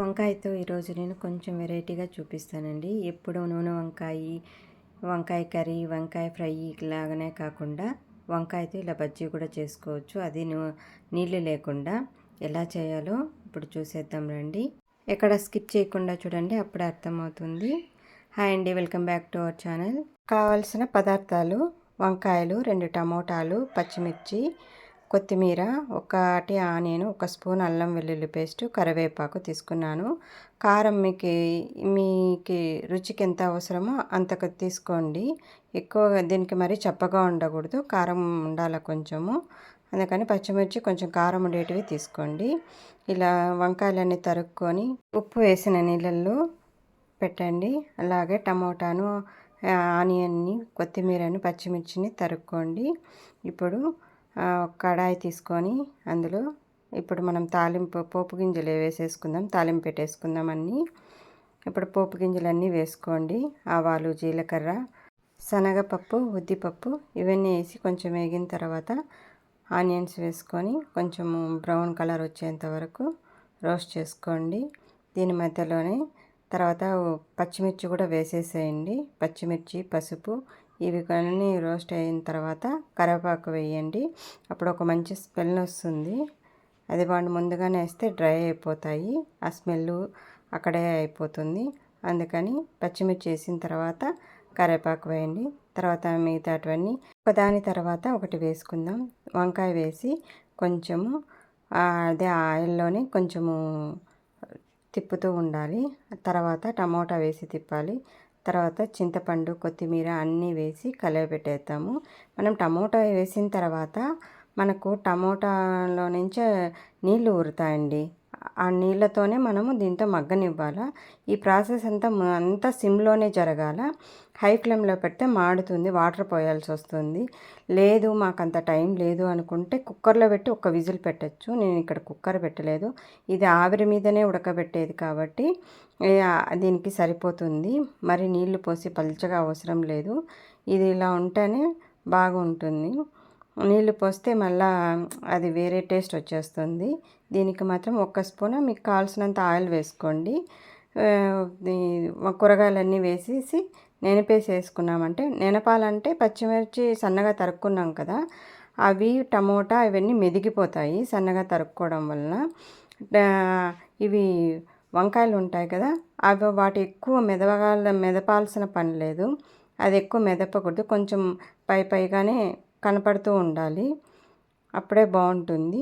వంకాయతో ఈరోజు నేను కొంచెం వెరైటీగా చూపిస్తానండి. ఎప్పుడు నూనె వంకాయ వంకాయ కర్రీ వంకాయ ఫ్రై లాగానే కాకుండా వంకాయతో ఇలా బజ్జీ కూడా చేసుకోవచ్చు. అది నీళ్ళు లేకుండా ఎలా చేయాలో ఇప్పుడు చూసేద్దాం రండి. ఎక్కడ స్కిప్ చేయకుండా చూడండి అప్పుడే అర్థమవుతుంది. హాయ్ అండి welcome back to our channel. కావాల్సిన పదార్థాలు వంకాయలు రెండు టమోటాలు పచ్చిమిర్చి కొత్తిమీర ఒకటి ఆనియన్ ఒక స్పూన్ అల్లం వెల్లుల్లి పేస్ట్ కరివేపాకు తీసుకున్నాను. కారం మీకు మీకు రుచికి ఎంత అవసరమో అంతకు తీసుకోండి. ఎక్కువ దీనికి మరి చప్పగా ఉండకూడదు కారం ఉండాలి కొంచెము. అందుకని పచ్చిమిర్చి కొంచెం కారం ఉండేటివి తీసుకోండి. ఇలా వంకాయలన్నీ తరుక్కొని ఉప్పు వేసిన నీళ్ళల్లో పెట్టండి. అలాగే టమోటాను ఆనియన్ని కొత్తిమీరని పచ్చిమిర్చిని తరుక్కోండి. ఇప్పుడు కడాయి తీసుకొని అందులో ఇప్పుడు మనం తాలింపు పోపు గింజలు వేసేసుకుందాం. తాలింపు పెట్టేసుకుందాం అన్నీ. ఇప్పుడు పోపు గింజలన్నీ వేసుకోండి. ఆవాలు జీలకర్ర శనగపప్పు ఉద్దిపప్పు ఇవన్నీ వేసి కొంచెం వేగిన తర్వాత ఆనియన్స్ వేసుకొని కొంచెము బ్రౌన్ కలర్ వచ్చేంత వరకు రోస్ట్ చేసుకోండి. దీని మధ్యలోనే తర్వాత పచ్చిమిర్చి కూడా వేసేసేయండి. పచ్చిమిర్చి పసుపు ఇవి కానీ రోస్ట్ అయిన తర్వాత కరివేపాకు వేయండి. అప్పుడు ఒక మంచి స్మెల్ వస్తుంది. అది వాడిని ముందుగానే వేస్తే డ్రై అయిపోతాయి. ఆ స్మెల్ అక్కడే అయిపోతుంది. అందుకని పచ్చిమిర్చి వేసిన తర్వాత కరివేపాకు వేయండి. తర్వాత మిగతాటివన్నీ ఒకదాని తర్వాత ఒకటి వేసుకుందాం. వంకాయ వేసి కొంచెము అదే ఆయిల్లోనే కొంచెము తిప్పుతూ ఉండాలి. తర్వాత టమోటా వేసి తిప్పాలి. తర్వాత చింతపండు కొత్తిమీర అన్నీ వేసి కలిపిపెట్టేద్దాము మనం టమోటా వేసిన తర్వాత మనకు టమోటాలో నుంచే నీళ్ళు ఊరుతాయండి. ఆ నీళ్ళతోనే మనము దీంతో మగ్గనివ్వాలా? ఈ ప్రాసెస్ అంతా అంతా సిమ్లోనే జరగాల? హై ఫ్లేమ్లో పెడితే మాడుతుంది వాటర్ పోయాల్సి వస్తుంది. లేదు మాకు అంత టైం లేదు అనుకుంటే కుక్కర్లో పెట్టి ఒక విజిల్ పెట్టచ్చు. నేను ఇక్కడ కుక్కర్ పెట్టలేదు. ఇది ఆవిరి మీదనే ఉడకబెట్టేది కాబట్టి దీనికి సరిపోతుంది. మరి నీళ్ళు పోసి పల్చగా అవసరం లేదు. ఇది ఇలా ఉంటేనే బాగుంటుంది. నీళ్ళు పోస్తే మళ్ళా అది వేరే టేస్ట్ వచ్చేస్తుంది. దీనికి మాత్రం ఒక్క స్పూన్ మీకు కావాల్సినంత ఆయిల్ వేసుకోండి. కూరగాయలన్నీ వేసేసి నెనపేసి వేసుకున్నామంటే నెనపాలంటే పచ్చిమిర్చి సన్నగా తరుక్కున్నాం కదా అవి టమోటా ఇవన్నీ మెదిగిపోతాయి సన్నగా తరుక్కోవడం వలన. ఇవి వంకాయలు ఉంటాయి కదా అవి వాటి ఎక్కువ మెదవాల మెదపాల్సిన పని లేదు. అది ఎక్కువ మెదపకూడదు. కొంచెం పై పైగానే కనపడుతూ ఉండాలి. అప్పుడే బాగుంటుంది.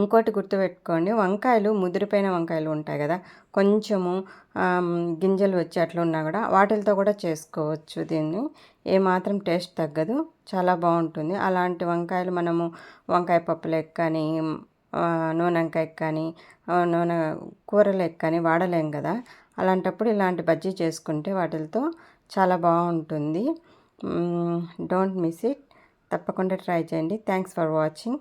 ఇంకోటి గుర్తుపెట్టుకోండి. వంకాయలు ముదిరిపోయిన వంకాయలు ఉంటాయి కదా. కొంచెము గింజలు వచ్చి అట్లా ఉన్నా కూడా వాటితో కూడా చేసుకోవచ్చు దీన్ని. ఏమాత్రం టేస్ట్ తగ్గదు. చాలా బాగుంటుంది. అలాంటి వంకాయలు మనము వంకాయ పప్పులకు కానీ నూనె వంకాయకి కానీ నూనె కూరలకు కానీ వాడలేం కదా. అలాంటప్పుడు ఇలాంటి బజ్జీ చేసుకుంటే వాటితో చాలా బాగుంటుంది. Don't miss it. తప్పకుండా ట్రై చేయండి. Thanks for watching